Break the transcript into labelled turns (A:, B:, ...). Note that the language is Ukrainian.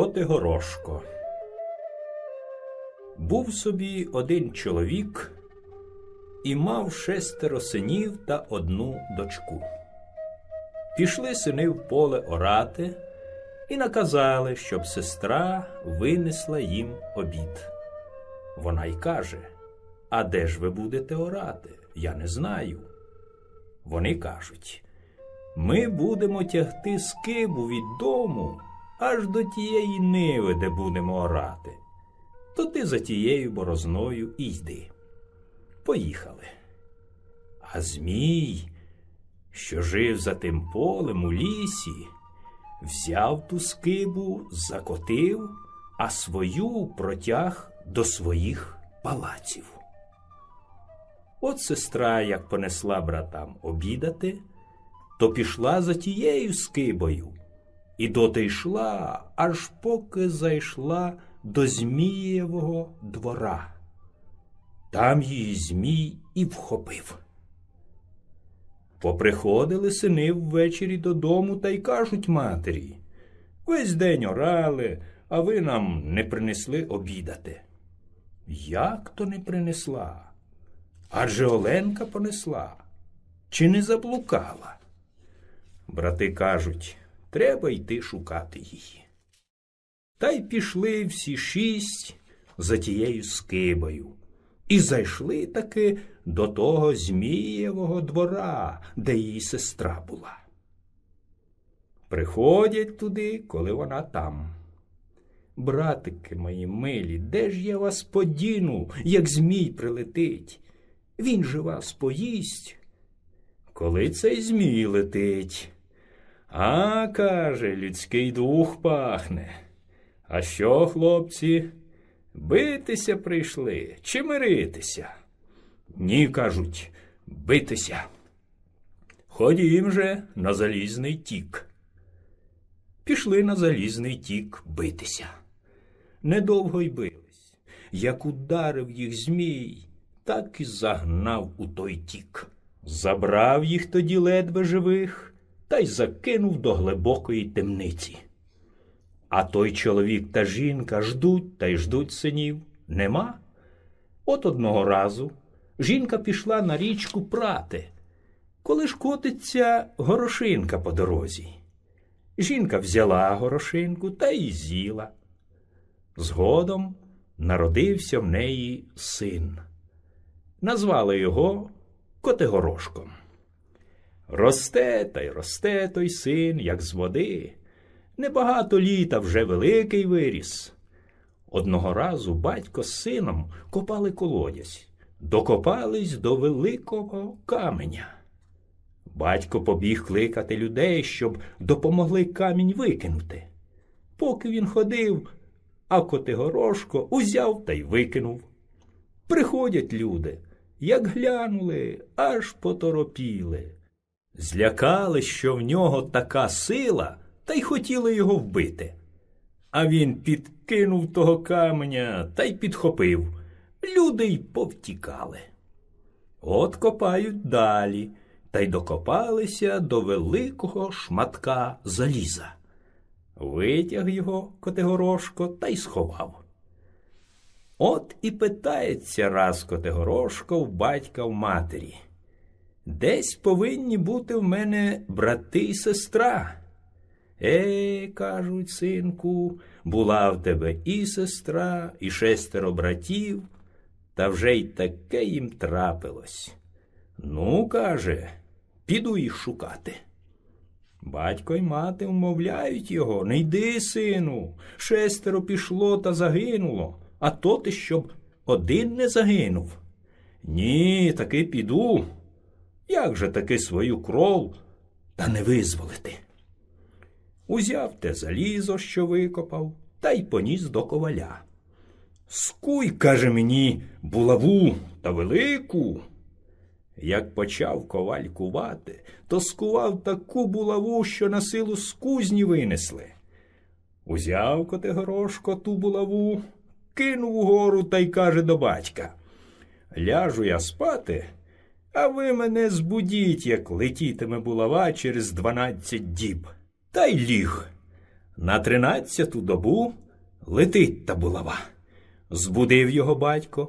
A: Котигорошко Був собі один чоловік і мав шестеро синів та одну дочку. Пішли сини в поле орати і наказали, щоб сестра винесла їм обід. Вона й каже: А де ж ви будете орати? Я не знаю. Вони кажуть: Ми будемо тягти скибу від дому аж до тієї ниви, де будемо орати. То ти за тією борозною і йди. Поїхали. А Змій, що жив за тим полем у лісі, взяв ту скибу, закотив, а свою протяг до своїх палаців. От сестра, як понесла братам обідати, то пішла за тією скибою, і доти йшла, аж поки зайшла до Змієвого двора. Там її Змій і вхопив. Поприходили сини ввечері додому та й кажуть матері Весь день орали, а ви нам не принесли обідати. Як то не принесла? Адже Оленка понесла, чи не заблукала? Брати кажуть, треба йти шукати її. Та й пішли всі шість за тією скибою. І зайшли таки до того Змієвого двора, де її сестра була. Приходять туди, коли вона там. Братики мої милі, де ж я вас подіну, як Змій прилетить? Він же вас поїсть. Коли цей Змій летить? А, каже, людський дух пахне. А що, хлопці? Битися прийшли чи миритися? Ні, кажуть, битися. Ходім же на залізний тік. Пішли на залізний тік битися. Недовго й бились. Як ударив їх Змій, так і загнав у той тік. Забрав їх тоді ледве живих та й закинув до глибокої темниці. А той чоловік та жінка ждуть та й ждуть синів. Нема. От одного разу жінка пішла на річку прати, коли ж котиться горошинка по дорозі. Жінка взяла горошинку та й з'їла. Згодом народився в неї син. Назвали його Котигорошком. Росте та й росте той син, як з води. Небагато літа вже великий виріс. Одного разу батько з сином копали колодязь, докопались до великого каменя. Батько побіг кликати людей, щоб допомогли камінь викинути. Поки він ходив, а Котигорошко узяв та й викинув. Приходять люди, як глянули, аж поторопіли. Злякали, що в нього така сила, та й хотіли його вбити. А він підкинув того каменя та й підхопив. Люди й повтікали. От копають далі, та й докопалися до великого шматка заліза. Витяг його Котигорошко та й сховав. От і питається раз Котигорошко в батька в матері. Десь повинні бути в мене брати й сестра. Е, кажуть, синку, була в тебе і сестра, і шестеро братів, та вже й таке їм трапилось. Ну, каже, піду їх шукати. Батько й мати вмовляють його не йди, сину, шестеро пішло та загинуло, а то ти щоб один не загинув. Ні, таки піду. Як же таки свою кров та не визволити? Узяв те залізо, що викопав, та й поніс до коваля. Скуй, каже мені, булаву та велику. Як почав коваль кувати, то скував таку булаву, що на силу з кузні винесли. Узяв Котигорошко ту булаву, кинув угору та й каже до батька Ляжу я спати, а ви мене збудіть, як летітиме булава через дванадцять діб. Та й ліг. На тринадцяту добу летить та булава. Збудив його батько,